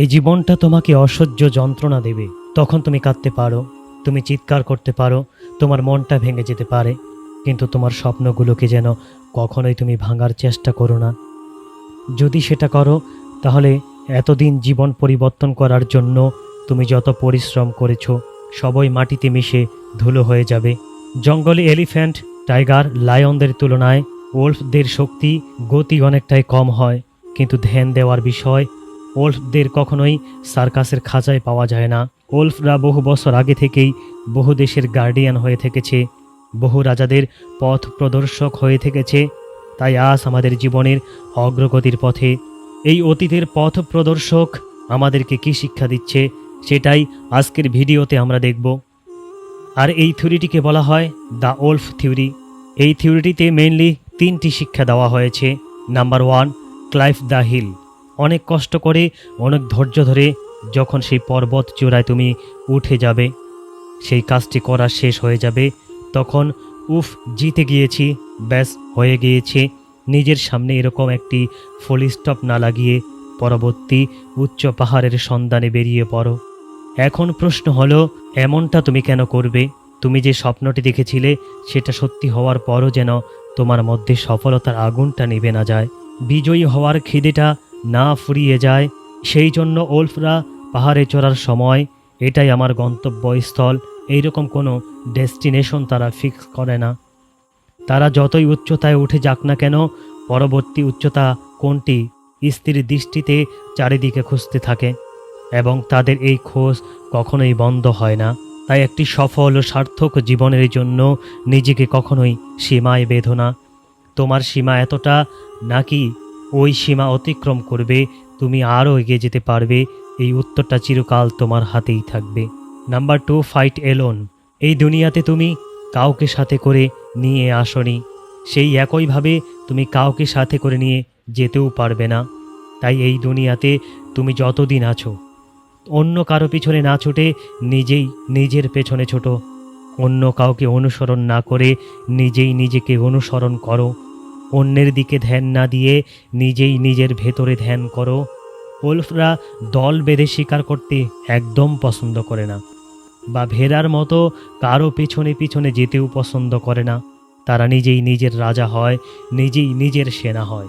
এই জীবনটা তোমাকে অসহ্য যন্ত্রণা দেবে। তখন তুমি কাঁদতে পারো, তুমি চিৎকার করতে পারো, তোমার মনটা ভেঙে যেতে পারে। কিন্তু তোমার স্বপ্নগুলোকে যেন কখনোই তুমি ভাঙার চেষ্টা করো না। যদি সেটা করো, তাহলে এতদিন জীবন পরিবর্তন করার জন্য তুমি যত পরিশ্রম করেছ, সবই মাটিতে মিশে ধুলো হয়ে যাবে। জঙ্গলে এলিফ্যান্ট, টাইগার, লায়নদের তুলনায় ওল্ফদের শক্তি, গতি অনেকটাই কম হয়। কিন্তু ধ্যান দেওয়ার বিষয় ওল্ফদের কখনোই সার্কাসের খাঁচায় পাওয়া যায় না। ওল্ফরা বহু বছর আগে থেকেই বহু দেশের গার্ডিয়ান হয়ে থেকেছে। বহু রাজাদের পথ প্রদর্শক হয়ে থেকেছে। তাই আজ আমাদের জীবনের অগ্রগতির পথে এই অতীতের পথ প্রদর্শক আমাদেরকে কি শিক্ষা দিচ্ছে সেটাই আজকের ভিডিওতে আমরা দেখব। আর এই থিওরিটিকে বলা হয় দ্য ওল্ফ থিওরি। এই থিওরিটিতে মেইনলি তিনটি শিক্ষা দেওয়া হয়েছে। Number one climb the hill. অনেক কষ্ট করে, অনেক ধৈর্য ধরে যখন সেই পর্বত চূড়ায় তুমি উঠে যাবে, সেই কাজটি করা শেষ হয়ে যাবে, তখন উফ, জিতে গিয়েছি, ব্যাস, হয়ে গিয়েছে। নিজের সামনে এরকম একটি ফুল স্টপ না লাগিয়ে পরবর্তী উচ্চ পাহাড়ের সন্ধানে বেরিয়ে পড়ো। এখন প্রশ্ন হলো, এমনটা তুমি কেন করবে? তুমি যে স্বপ্নটি দেখেছিলে, সেটা সত্যি হওয়ার পরও যেন তোমার মধ্যে সফলতার আগুনটা নিভে না যায়। বিজয়ী হওয়ার খিদেটা না ফুরিয়ে যায়, সেই জন্য ওল্ফরা পাহাড়ে চড়ার সময় এটাই আমার গন্তব্যস্থল, এইরকম কোনো ডেস্টিনেশন তারা ফিক্স করে না। তারা যতই উচ্চতায় উঠে যাক না কেন, পরবর্তী উচ্চতা কোনটি স্ত্রীর দৃষ্টিতে চারিদিকে খুঁজতে থাকে এবং তাদের এই খোঁজ কখনোই বন্ধ হয় না। তাই একটি সফল ও সার্থক জীবনের জন্য নিজেকে কখনোই সীমায় বেঁধো না। তোমার সীমা এতটা নাকি ওই সীমা অতিক্রম করবে, তুমি আরও এগিয়ে যেতে পারবে, এই উত্তরটা চিরকাল তোমার হাতেই থাকবে। নাম্বার টু ফাইট এলোন এই দুনিয়াতে তুমি কাউকে সাথে করে নিয়ে আসনি। সেই একইভাবে তুমি কাউকে সাথে করে নিয়ে যেতেও পারবে না। তাই এই দুনিয়াতে তুমি যতদিন আছো, অন্য কারও পিছনে না ছুটে নিজেই নিজের পেছনে ছোটো। অন্য কাউকে অনুসরণ না করে নিজেই নিজেকে অনুসরণ করো। অন্যের দিকে ধ্যান না দিয়ে নিজেই নিজের ভেতরে ধ্যান করো। ওলফরা দল বেঁধে শিকার করতে একদম পছন্দ করে না বা ভেড়ার মতো কারও পিছনে পিছনে যেতেও পছন্দ করে না। তারা নিজেই নিজের রাজা হয়, নিজেই নিজের সেনা হয়।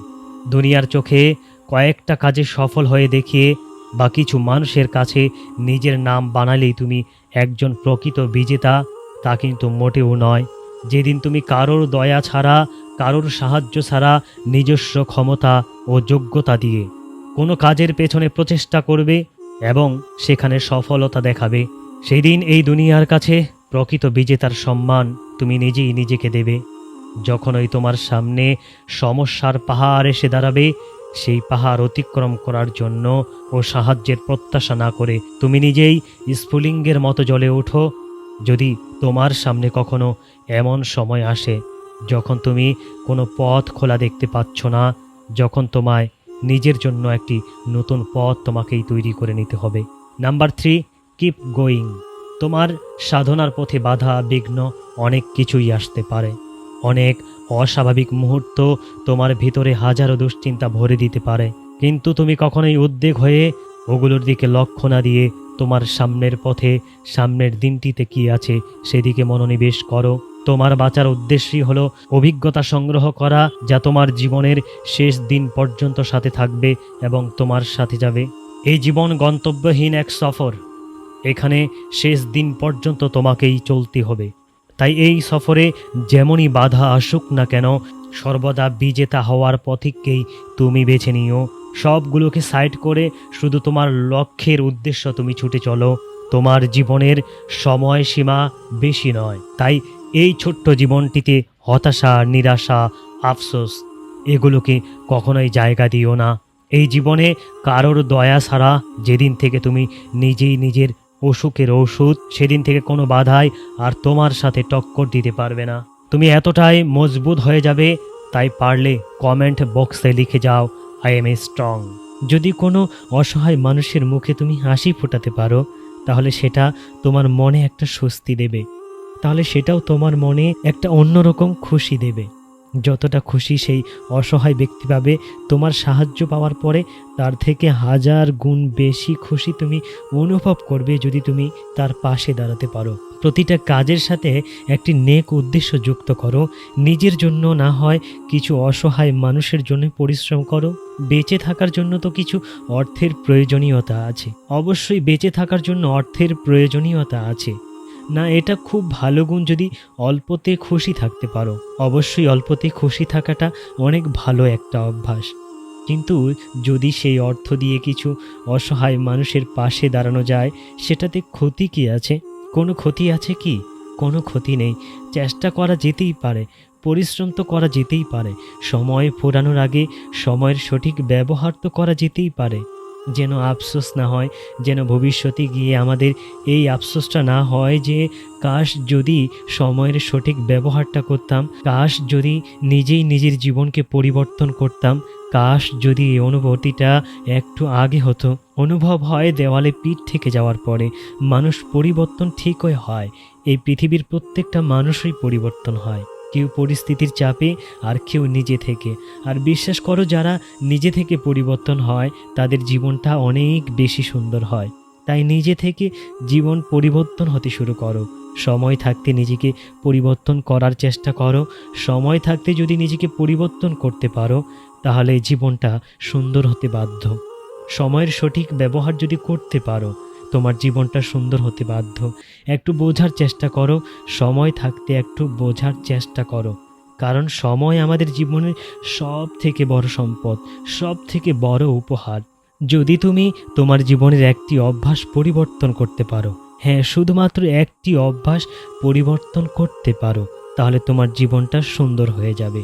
দুনিয়ার চোখে কয়েকটা কাজে সফল হয়ে দেখিয়ে বা কিছু মানুষের কাছে নিজের নাম বানালেই তুমি একজন প্রকৃত বিজেতা, তা কিন্তু মোটেও নয়। যেদিন তুমি কারোর দয়া ছাড়া কারোর সাহায্য ছাড়া নিজস্ব ক্ষমতা ও যোগ্যতা দিয়ে কোনো কাজের পেছনে প্রচেষ্টা করবে এবং সেখানে সফলতা দেখাবে। সেই দিন এই দুনিয়ার কাছে প্রকৃত বিজেতার সম্মান তুমি নিজেই নিজেকে দেবে। যখনই তোমার সামনে সমস্যার পাহাড় এসে দাঁড়াবে, সেই পাহাড় অতিক্রম করার জন্য ও সাহায্যের প্রত্যাশা না করে তুমি নিজেই স্ফুলিঙ্গের মতো জ্বলে ওঠো। যদি তোমার সামনে কখনো এমন সময় আসে যখন তুমি কোনো পথ খোলা দেখতে পাচ্ছ না, যখন তোমায় নিজের জন্য একটি নতুন পথ তোমাকেই তৈরি করে নিতে হবে। নাম্বার থ্রি কিপ গোয়িং তোমার সাধনার পথে বাধা, বিঘ্ন অনেক কিছুই আসতে পারে। অনেক অস্বাভাবিক মুহূর্ত তোমার ভিতরে হাজারো দুশ্চিন্তা ভরে দিতে পারে। কিন্তু তুমি কখনোই উদ্বেগ হয়ে ওগুলোর দিকে লক্ষ্য না দিয়ে তোমার সামনের পথে, সামনের দিনটিতে কি আছে সেদিকে মনোনিবেশ করো। তোমার বাঁচার উদ্দেশ্যই হলো অভিজ্ঞতা সংগ্রহ করা, যা তোমার জীবনের শেষ দিন পর্যন্ত সাথে থাকবে এবং তোমার সাথে যাবে। এই জীবন গন্তব্যহীন এক সফর। এখানে শেষ দিন পর্যন্ত তোমাকেই চলতে হবে। তাই এই সফরে যেমনই বাধা আসুক না কেন, সর্বদা বিজেতা হওয়ার পথিককেই তুমি বেছে নিও। সবগুলোকে সাইড করে শুধু তোমার লক্ষ্যের উদ্দেশ্য তুমি ছুটে চলো। তোমার জীবনের সময়সীমা বেশি নয়। তাই এই ছোট্ট জীবনটিতে হতাশা, নিরাশা, আফসোস, এগুলোকে কখনোই জায়গা দিও না। এই জীবনে কারোর দয়া ছাড়া যেদিন থেকে তুমি নিজেই নিজের অসুখের ওষুধ সেদিন থেকে কোনো বাধাই আর তোমার সাথে টক্কর দিতে পারবে না। তুমি এতটাই মজবুত হয়ে যাবে, তাই পারলে কমেন্ট বক্সে লিখে যাও আই এম এ স্ট্রং যদি কোনো অসহায় মানুষের মুখে তুমি হাসি ফোটাতে পারো, তাহলে সেটা তোমার মনে একটা স্বস্তি দেবে। তাহলে সেটাও তোমার মনে একটা অন্যরকম খুশি দেবে। যতটা খুশি সেই অসহায় ব্যক্তি পাবে, তোমার সাহায্য পাওয়ার পরে তার থেকে হাজার গুণ বেশি খুশি তুমি অনুভব করবে যদি তুমি তার পাশে দাঁড়াতে পারো। প্রতিটা কাজের সাথে একটি নেক উদ্দেশ্য যুক্ত করো। নিজের জন্য না হয় কিছু অসহায় মানুষের জন্য পরিশ্রম করো। বেঁচে থাকার জন্য তো কিছু অর্থের প্রয়োজনীয়তা আছে। অবশ্যই বেঁচে থাকার জন্য অর্থের প্রয়োজনীয়তা আছে। না, এটা খুব ভালো গুণ যদি অল্পতে খুশি থাকতে পারো। অবশ্যই অল্পতে খুশি থাকাটা অনেক ভালো একটা অভ্যাস। কিন্তু যদি সেই অর্থ দিয়ে কিছু অসহায় মানুষের পাশে দাঁড়ানো যায়, সেটাতে ক্ষতি কি আছে? কোনো ক্ষতি আছে কি? কোনো ক্ষতি নেই। চেষ্টা করা যেতেই পারে, পরিশ্রম তো করা যেতেই পারে। সময় ফোরানোর আগে সময়ের সঠিক ব্যবহার তো করা যেতেই পারে। যেন আফসোস না হয়, যেন ভবিষ্যতে গিয়ে আমাদের এই আফসোসটা না হয় যে, কাশ যদি সময়ের সঠিক ব্যবহারটা করতাম, কাশ যদি নিজেই নিজের জীবনকে পরিবর্তন করতাম, কাশ যদি এই অনুভূতিটা একটু আগে হতো। অনুভব হয় দেওয়ালে পিঠ থেকে যাওয়ার পরে। মানুষ পরিবর্তন ঠিকই হয়। এই পৃথিবীর প্রত্যেকটা মানুষই পরিবর্তন হয়। কেউ পরিস্থিতির চাপে আর কেউ নিজে থেকে। আর বিশ্বাস করো, যারা নিজে থেকে পরিবর্তন হয়, তাদের জীবনটা অনেক বেশি সুন্দর হয়। তাই নিজে থেকে জীবন পরিবর্তন হতে শুরু করো। সময় থাকতে নিজেকে পরিবর্তন করার চেষ্টা করো। সময় থাকতে যদি নিজেকে পরিবর্তন করতে পারো, তাহলে জীবনটা সুন্দর হতে বাধ্য। সময়ের সঠিক ব্যবহার যদি করতে পারো তোমার জীবনটা সুন্দর হতে বাধ্য। একটু বোঝার চেষ্টা করো, সময় থাকতে একটু বোঝার চেষ্টা করো। কারণ সময় আমাদের জীবনের সব থেকে বড় সম্পদ সব থেকে বড় উপহার। যদি তুমি তোমার জীবনের একটি অভ্যাস পরিবর্তন করতে পারো হ্যাঁ শুধুমাত্র একটি অভ্যাস পরিবর্তন করতে পারো, তাহলে তোমার জীবনটা সুন্দর হয়ে যাবে।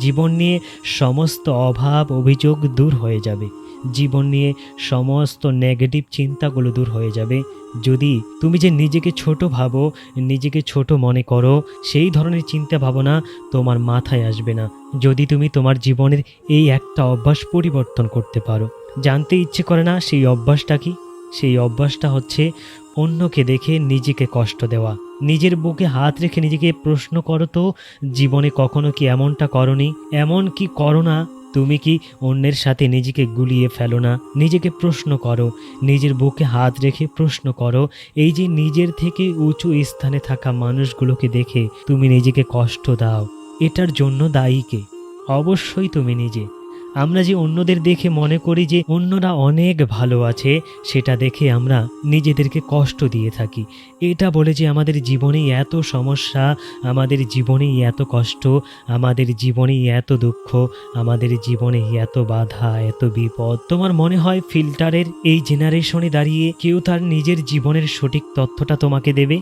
জীবন নিয়ে সমস্ত অভাব, অভিযোগ দূর হয়ে যাবে। জীবন নিয়ে সমস্ত নেগেটিভ চিন্তাগুলো দূর হয়ে যাবে। যদি তুমি যে নিজেকে ছোট ভাবো, নিজেকে ছোট মনে করো, সেই ধরনের চিন্তা ভাবনা তোমার মাথায় আসবে না। যদি তুমি তোমার জীবনের এই একটা অভ্যাস পরিবর্তন করতে পারো। জানতে ইচ্ছে করে না সেই অভ্যাসটা কি? সেই অভ্যাসটা হচ্ছে অন্যকে দেখে নিজেকে কষ্ট দেওয়া। নিজের বুকে হাত রেখে নিজেকে প্রশ্ন করো তো, জীবনে কখনো কি এমনটা করনি? এমন কি করো না? তুমি কি অন্যের সাথে নিজেকে গুলিয়ে ফেলো না? নিজেকে প্রশ্ন করো। নিজের বুকে হাত রেখে প্রশ্ন করো। এই যে নিজের থেকে উঁচু স্থানে থাকা মানুষগুলোকে দেখে তুমি নিজেকে কষ্ট দাও। এটার জন্য দায়ীকে অবশ্যই তুমি নিজে। আমরা যে অন্যদের দেখে মনে করি যে অন্যরা অনেক ভালো আছে, সেটা দেখে আমরা নিজেদেরকে কষ্ট দিয়ে থাকি। এটা বলে যে আমাদের জীবনেই এত সমস্যা, আমাদের জীবনেই এত কষ্ট, আমাদের জীবনেই এত দুঃখ, আমাদের জীবনে এত বাধা, এত বিপদ। তোমার মনে হয় ফিল্টারের এই জেনারেশনে দাঁড়িয়ে কেউ তার নিজের জীবনের সঠিক তথ্যটা তোমাকে দেবে?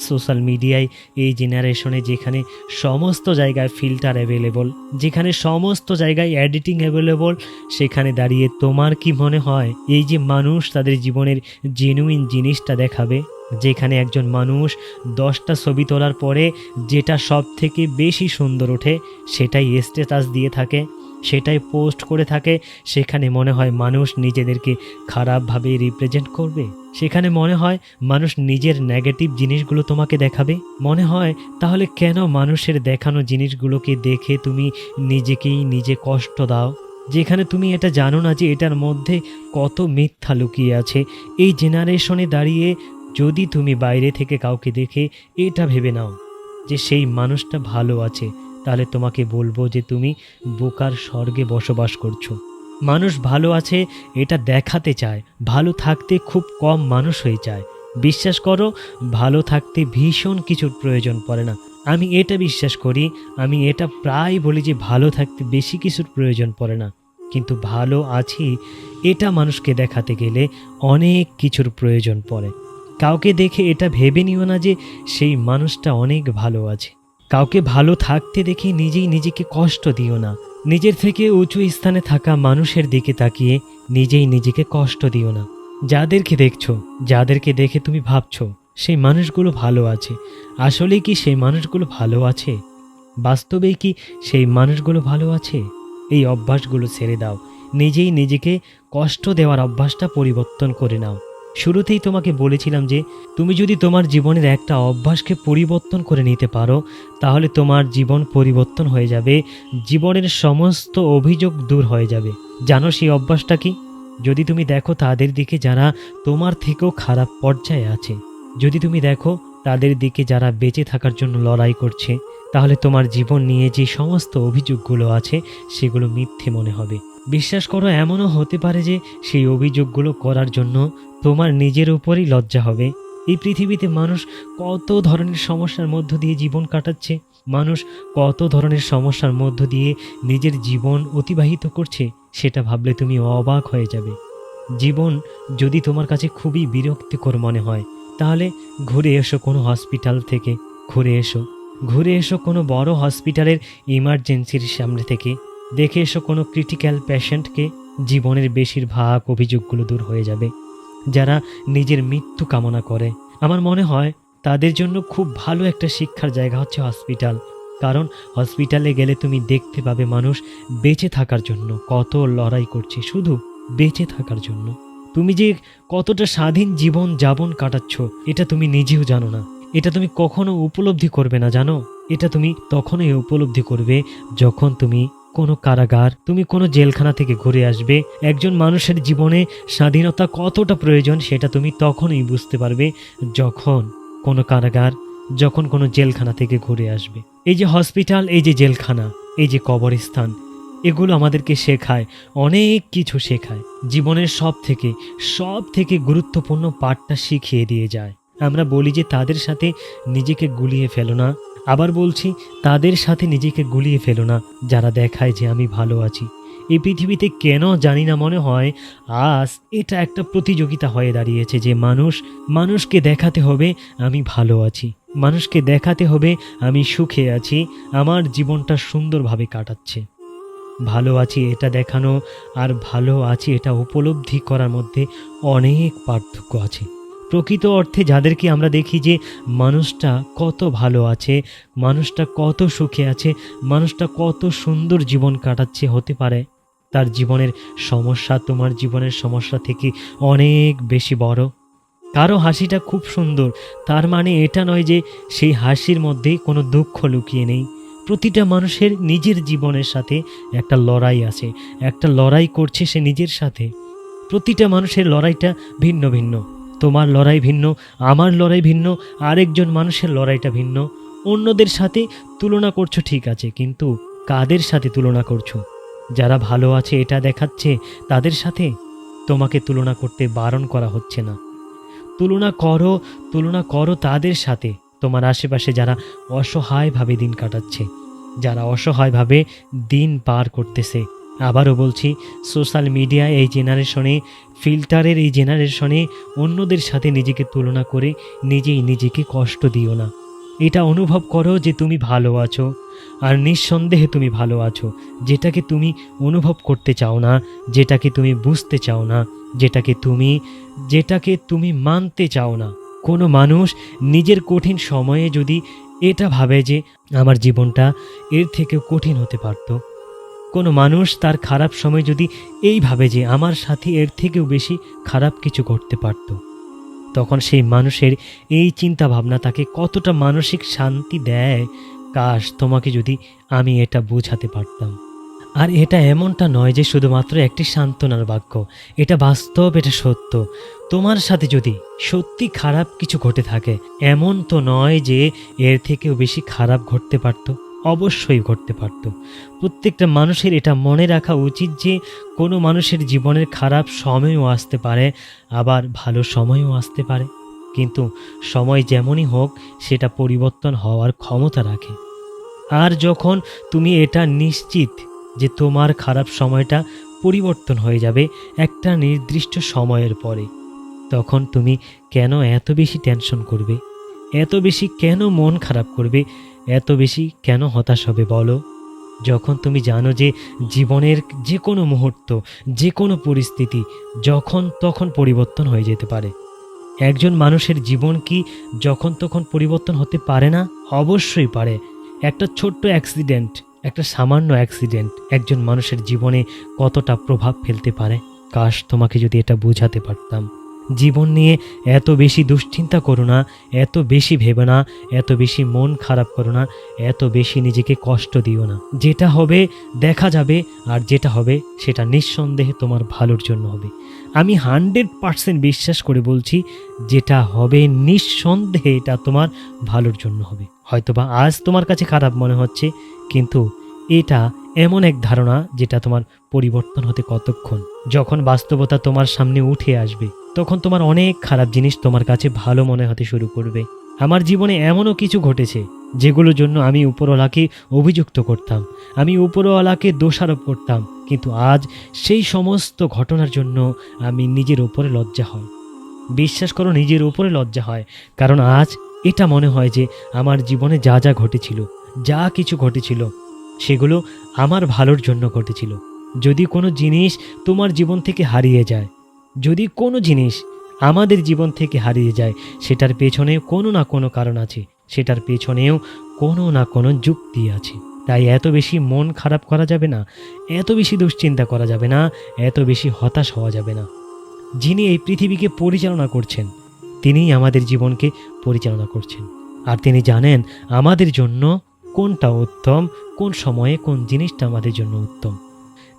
সোশ্যাল মিডিয়ায় এই জেনারেশনে যেখানে সমস্ত জায়গায় ফিল্টার অ্যাভেলেবল যেখানে সমস্ত জায়গায় এডিটিং অ্যাভেলেবল সেখানে দাঁড়িয়ে তোমার কি মনে হয়? এই যে মানুষ তাদের জীবনের জেনুইন জিনিসটা দেখাবে, যেখানে একজন মানুষ দশটা ছবি তোলার পরে যেটা সব থেকে বেশি সুন্দর ওঠে, সেটাই স্ট্যাটাস দিয়ে থাকে। সেটাই পোস্ট করে থাকে। সেখানে মনে হয় মানুষ নিজেদেরকে খারাপভাবে রিপ্রেজেন্ট করবে। সেখানে মনে হয় মানুষ নিজের নেগেটিভ জিনিসগুলো তোমাকে দেখাবে। মনে হয়, তাহলে কেন মানুষের দেখানো জিনিসগুলোকে দেখে তুমি নিজেকেই নিজে কষ্ট দাও? যেখানে তুমি এটা জানো না যে এটার মধ্যে কত মিথ্যা লুকিয়ে আছে। এই জেনারেশনে দাঁড়িয়ে যদি তুমি বাইরে থেকে কাউকে দেখে এটা ভেবে নাও যে সেই মানুষটা ভালো আছে তাহলে তোমাকে বলব যে তুমি বোকার স্বর্গে বসবাস করছ। মানুষ ভালো আছে, এটা দেখাতে চায়। ভালো থাকতে খুব কম মানুষ হয়ে যায়। বিশ্বাস করো, ভালো থাকতে ভীষণ কিছুর প্রয়োজন পড়ে না। আমি এটা বিশ্বাস করি, আমি এটা প্রায় বলি যে ভালো থাকতে বেশি কিছুর প্রয়োজন পড়ে না। কিন্তু ভালো আছি, এটা মানুষকে দেখাতে গেলে অনেক কিছুর প্রয়োজন পড়ে। কাউকে দেখে এটা ভেবে নিও না যে সেই মানুষটা অনেক ভালো আছে। কাউকে ভালো থাকতে দেখে নিজেই নিজেকে কষ্ট দিও না। নিজের থেকে উঁচু স্থানে থাকা মানুষের দিকে তাকিয়ে নিজেই নিজেকে কষ্ট দিও না। যাদেরকে দেখছ, যাদেরকে দেখে তুমি ভাবছ, সেই মানুষগুলো ভালো আছে। আসলে কি সেই মানুষগুলো ভালো আছে? বাস্তবে কি সেই মানুষগুলো ভালো আছে? এই অভ্যাসগুলো ছেড়ে দাও। নিজেই নিজেকে কষ্ট দেওয়ার অভ্যাসটা পরিবর্তন করে নাও। শুরুতেই তোমাকে বলেছিলাম যে, তুমি যদি তোমার জীবনের একটা অভ্যাসকে পরিবর্তন করে নিতে পারো, তাহলে তোমার জীবন পরিবর্তন হয়ে যাবে, জীবনের সমস্ত অভিযোগ দূর হয়ে যাবে। জানো সেই অভ্যাসটা কি? যদি তুমি দেখো তাদের দিকে যারা তোমার থেকেও খারাপ পর্যায়ে আছে, যদি তুমি দেখো তাদের দিকে যারা বেঁচে থাকার জন্য লড়াই করছে, তাহলে তোমার জীবন নিয়ে যে সমস্ত অভিযোগগুলো আছে, সেগুলো মিথ্যে মনে হবে। বিশ্বাস করো, এমনও হতে পারে যে সেই অভিযোগগুলো করার জন্য তোমার নিজের উপরই লজ্জা হবে। এই পৃথিবীতে মানুষ কত ধরনের সমস্যার মধ্য দিয়ে জীবন কাটাচ্ছে? মানুষ কত ধরনের সমস্যার মধ্য দিয়ে নিজের জীবন অতিবাহিত করছে? সেটা ভাবলে তুমি অবাক হয়ে যাবে। জীবন যদি তোমার কাছে খুবই বিরক্তিকর মনে হয়, তাহলে ঘুরে এসো কোনো হসপিটাল থেকে। ঘুরে এসো। ঘুরে এসো কোনো বড় হসপিটালের ইমার্জেন্সির সামনে থেকে। দেখে এসো কোনো ক্রিটিক্যাল পেশেন্টকে জীবনের বেশিরভাগ অভিযোগগুলো দূর হয়ে যাবে, যারা নিজের মৃত্যু কামনা করে। আমার মনে হয় তাদের জন্য খুব ভালো একটা শিক্ষার জায়গা হচ্ছে হসপিটাল কারণ হসপিটালে গেলে তুমি দেখতে পাবে মানুষ বেঁচে থাকার জন্য, কত লড়াই করছে, শুধু বেঁচে থাকার জন্য। তুমি যে কতটা স্বাধীন জীবন যাপন কাটাচ্ছ, এটা তুমি নিজেও জানো না। এটা তুমি কখনো উপলব্ধি করবে না, জানো? এটা তুমি তখনই উপলব্ধি করবে যখন তুমি কোনো কারাগার, তুমি কোনো জেলখানা থেকে ঘুরে আসবে, একজন মানুষের জীবনে স্বাধীনতা কতটা প্রয়োজন সেটা তুমি তখনই বুঝতে পারবে যখন কোনো কারাগার, যখন কোনো জেলখানা থেকে ঘুরে আসবে। এই যে হসপিটাল, এই যে জেলখানা, এই যে কবরস্থান, এগুলো আমাদেরকে শেখায়, অনেক কিছু শেখায়। জীবনের সব থেকে সব থেকে গুরুত্বপূর্ণ পাঠটা শিখিয়ে দিয়ে যায়। আমরা বলি যে তাদের সাথে নিজেকে গুলিয়ে ফেলো না আবার বলছি, তাদের সাথে নিজেকে গুলিয়ে ফেলো না, যারা দেখায় যে আমি ভালো আছি। এই পৃথিবীতে কেন জানি না মনে হয়, আজ এটা একটা প্রতিযোগিতা হয়ে দাঁড়িয়েছে যে মানুষ, মানুষকে দেখাতে হবে আমি ভালো আছি। মানুষকে দেখাতে হবে আমি সুখে আছি, আমার জীবনটা সুন্দরভাবে কাটাচ্ছে। ভালো আছি এটা দেখানো আর ভালো আছি এটা উপলব্ধি করার মধ্যে অনেক পার্থক্য আছে। প্রকৃত অর্থে যাদেরকে আমরা দেখি যে মানুষটা কত ভালো আছে, মানুষটা কত সুখে আছে, মানুষটা কত সুন্দর জীবন কাটাচ্ছে হতে পারে। তার জীবনের সমস্যা তোমার জীবনের সমস্যা থেকে অনেক বেশি বড়। কারও হাসিটা খুব সুন্দর, তার মানে এটা নয় যে সেই হাসির মধ্যে কোনো দুঃখ লুকিয়ে নেই। প্রতিটা মানুষের নিজের জীবনের সাথে একটা লড়াই আছে, একটা লড়াই করছে সে নিজের সাথে। প্রতিটা মানুষের লড়াইটা ভিন্ন ভিন্ন। তোমার লড়াই ভিন্ন, আমার লড়াই ভিন্ন, আরেকজন মানুষের লড়াইটা ভিন্ন। অন্যদের সাথে তুলনা করছ ঠিক আছে, কিন্তু কাদের সাথে তুলনা করছ? যারা ভালো আছে এটা দেখাচ্ছে, তাদের সাথে তোমাকে তুলনা করতে বারণ করা হচ্ছে না। তুলনা করো তুলনা করো তাদের সাথে। তোমার আশেপাশে যারা অসহায়ভাবে দিন কাটাচ্ছে, যারা অসহায়ভাবে দিন পার করতেছে আবারও বলছি, সোশ্যাল মিডিয়া এই জেনারেশনে ফিল্টারের এই জেনারেশনে অন্যদের সাথে নিজেকে তুলনা করে নিজেই নিজেকে কষ্ট দিও না। এটা অনুভব করো যে তুমি ভালো আছো, আর নিঃসন্দেহে তুমি ভালো আছো। যেটাকে তুমি অনুভব করতে চাও না, যেটাকে তুমি বুঝতে চাও না, যেটাকে তুমি যেটাকে তুমি মানতে চাও না। কোনো মানুষ নিজের কঠিন সময়ে যদি এটা ভাবে যে, আমার জীবনটা এর থেকেও কঠিন হতে পারত। কোনো মানুষ তার খারাপ সময় যদি এই ভাবে যে আমার সাথে এর থেকেও বেশি খারাপ কিছু করতে পারত, তখন সেই মানুষের এই চিন্তা ভাবনা তাকে কতটা মানসিক শান্তি দেয়, কাশ, তোমাকে যদি আমি এটা বোঝাতে পারতাম। আর এটা এমনটা নয় যে শুধুমাত্র একটি সান্ত্বনার বাক্য, এটা বাস্তব, এটা সত্য। তোমার সাথে যদি সত্যি খারাপ কিছু ঘটে থাকে, এমন তো নয় যে এর থেকেও বেশি খারাপ ঘটতে পারত। অবশ্যই ঘটতে পারত। প্রত্যেকটা মানুষের এটা মনে রাখা উচিত যে, কোনো মানুষের জীবনের খারাপ সময়ও আসতে পারে, আবার ভালো সময়ও আসতে পারে। কিন্তু সময় যেমনই হোক, সেটা পরিবর্তন হওয়ার ক্ষমতা রাখে। আর যখন তুমি এটা নিশ্চিত যে তোমার খারাপ সময়টা পরিবর্তন হয়ে যাবে একটা নির্দিষ্ট সময়ের পরে, তখন তুমি কেন এত বেশি টেনশন করবে? এত বেশি কেন মন খারাপ করবে? এত বেশি কেন হতাশ হবে বলো? যখন তুমি জানো যে জীবনের যে কোনো মুহূর্ত যে কোনো পরিস্থিতি, যখন তখন পরিবর্তন হয়ে যেতে পারে। একজন মানুষের জীবন কি যখন তখন পরিবর্তন হতে পারে না? অবশ্যই পারে। একটা ছোট্ট অ্যাক্সিডেন্ট, একটা সামান্য অ্যাক্সিডেন্ট একজন মানুষের জীবনে কতটা প্রভাব ফেলতে পারে? কাশ, তোমাকে যদি এটা বোঝাতে পারতাম। জীবন নিয়ে এত বেশি দুশ্চিন্তা করো না, এত বেশি ভেবে না, এত বেশি মন খারাপ করো না, এত বেশি নিজেকে কষ্ট দিও না। যেটা হবে দেখা যাবে, আর যেটা হবে সেটা নিঃসন্দেহে তোমার ভালোর জন্য হবে। আমি হান্ড্রেড পার্সেন্ট বিশ্বাস করে বলছি, যেটা হবে নিঃসন্দেহে এটা তোমার ভালোর জন্য হবে। হয়তোবা আজ তোমার কাছে খারাপ মনে হচ্ছে, কিন্তু এটা এমন এক ধারণা যেটা তোমার পরিবর্তন হতে কতক্ষণ? যখন বাস্তবতা তোমার সামনে উঠে আসবে। তখন তোমার অনেক খারাপ জিনিস তোমার কাছে ভালো মনে হতে শুরু করবে। আমার জীবনে এমনও কিছু ঘটেছে, যেগুলোর জন্য আমি উপরওয়ালাকে অভিযুক্ত করতাম। আমি উপরওয়ালাকে দোষারোপ করতাম, কিন্তু আজ সেই সমস্ত ঘটনার জন্য আমি নিজের উপরে লজ্জা হয়। বিশ্বাস করো, নিজের উপরে লজ্জা হয়, কারণ আজ এটা মনে হয় যে আমার জীবনে যা যা ঘটেছিল, যা কিছু ঘটেছিল, সেগুলো আমার ভালোর জন্য ঘটেছিল। যদি কোনো জিনিস তোমার জীবন থেকে হারিয়ে যায় যদি কোনো জিনিস আমাদের জীবন থেকে হারিয়ে যায়, সেটার পেছনে কোনো না কোনো কারণ আছে। সেটার পেছনেও কোনো না কোনো যুক্তি আছে। তাই এত বেশি মন খারাপ করা যাবে না, এত বেশি দুশ্চিন্তা করা যাবে না, এত বেশি হতাশ হওয়া যাবে না। যিনি এই পৃথিবীকে পরিচালনা করছেন, তিনিই আমাদের জীবনকে পরিচালনা করছেন। আর তিনি জানেন আমাদের জন্য কোনটা উত্তম, কোন সময়ে কোন জিনিসটা আমাদের জন্য উত্তম।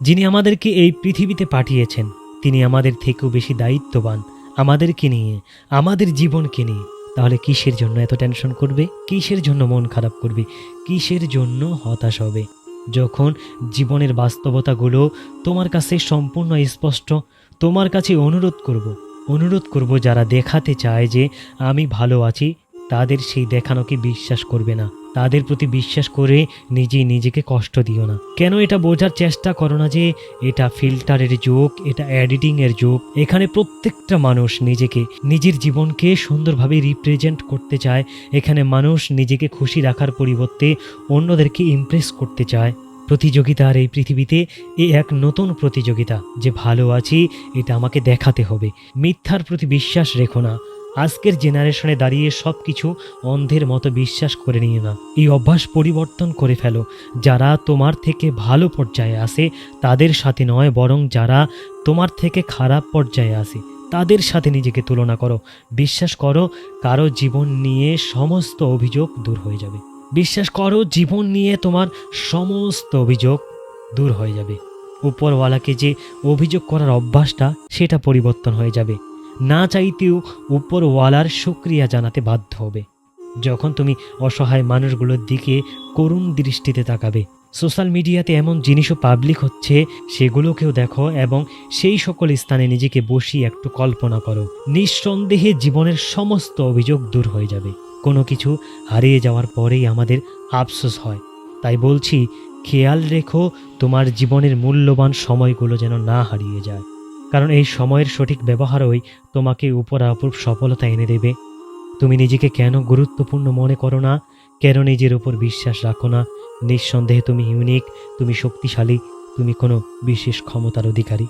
যিনি আমাদেরকে এই পৃথিবীতে পাঠিয়েছেন তিনি আমাদের থেকেও বেশি দায়িত্ববান, আমাদেরকে নিয়ে, আমাদের জীবনকে নিয়ে। তাহলে কিসের জন্য এত টেনশন করবে? কিসের জন্য মন খারাপ করবে? কিসের জন্য হতাশ হবে? যখন জীবনের বাস্তবতাগুলো তোমার কাছে সম্পূর্ণ স্পষ্ট, তোমার কাছে অনুরোধ করব অনুরোধ করব যারা দেখাতে চায় যে আমি ভালো আছি, তাদের সেই দেখানোকে বিশ্বাস করবে না। তাদের প্রতি বিশ্বাস করে নিজেই নিজেকে কষ্ট দিও না। কেন এটা বোঝার চেষ্টা করো না যে এটা ফিল্টারের যুগ, এটা এডিটিংয়ের যোগ। এখানে প্রত্যেকটা মানুষ নিজেকে, নিজের জীবনকে সুন্দরভাবে রিপ্রেজেন্ট করতে চায়। এখানে মানুষ নিজেকে খুশি রাখার পরিবর্তে অন্যদেরকে ইমপ্রেস করতে চায়। প্রতিযোগিতার এই পৃথিবীতে এ এক নতুন প্রতিযোগিতা। যে ভালো আছি, এটা আমাকে দেখাতে হবে। মিথ্যার প্রতি বিশ্বাস রেখো না। আজকের জেনারেশনে দাঁড়িয়ে সব কিছু অন্ধের মতো বিশ্বাস করে নিয়ে না। এই অভ্যাস পরিবর্তন করে ফেলো। যারা তোমার থেকে ভালো পর্যায়ে আসে তাদের সাথে নয় বরং যারা তোমার থেকে খারাপ পর্যায়ে আসে তাদের সাথে নিজেকে তুলনা করো। বিশ্বাস করো, কারও জীবন নিয়ে সমস্ত অভিযোগ দূর হয়ে যাবে। বিশ্বাস করো, জীবন নিয়ে তোমার সমস্ত অভিযোগ দূর হয়ে যাবে। উপরওয়ালাকে যে অভিযোগ করার অভ্যাসটা, সেটা পরিবর্তন হয়ে যাবে। না চাইতেও উপরওয়ালার শুক্রিয়া জানাতে বাধ্য হবে। যখন তুমি অসহায় মানুষগুলোর দিকে করুণ দৃষ্টিতে তাকাবে, সোশ্যাল মিডিয়াতে এমন জিনিসও পাবলিক হচ্ছে, সেগুলোকেও দেখো এবং সেই সকল স্থানে নিজেকে বসিয়ে একটু কল্পনা করো। নিঃসন্দেহে জীবনের সমস্ত অভিযোগ দূর হয়ে যাবে। কোনো কিছু হারিয়ে যাওয়ার পরেই আমাদের আফসোস হয়। তাই বলছি, খেয়াল রেখো, তোমার জীবনের মূল্যবান সময়গুলো যেন না হারিয়ে যায়। কারণ এই সময়ের সঠিক ব্যবহারই তোমাকে উপরাপূর্ব সফলতা এনে দেবে। তুমি নিজেকে কেন গুরুত্বপূর্ণ মনে করো না? কেন নিজের উপর বিশ্বাস রাখো না? নিঃসন্দেহে তুমি ইউনিক তুমি শক্তিশালী, তুমি কোনো বিশেষ ক্ষমতার অধিকারী।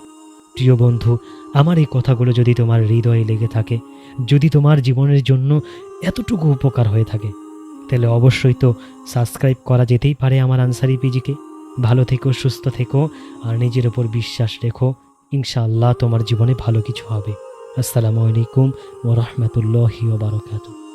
প্রিয় বন্ধু, আমার এই কথাগুলো যদি তোমার হৃদয়ে লেগে থাকে, যদি তোমার জীবনের জন্য এতটুকু উপকার হয়ে থাকে, তাহলে অবশ্যই তো সাবস্ক্রাইব করা যেতেই পারে আমার আনসারি পিজিকে ভালো থেকো, সুস্থ থেকো, আর নিজের ওপর বিশ্বাস রেখো। ইনশাআল্লাহ তোমার জীবনে ভালো কিছু হবে। আসসালামু আলাইকুম ও রহমতুল্লাহি ওবরাকাতুহ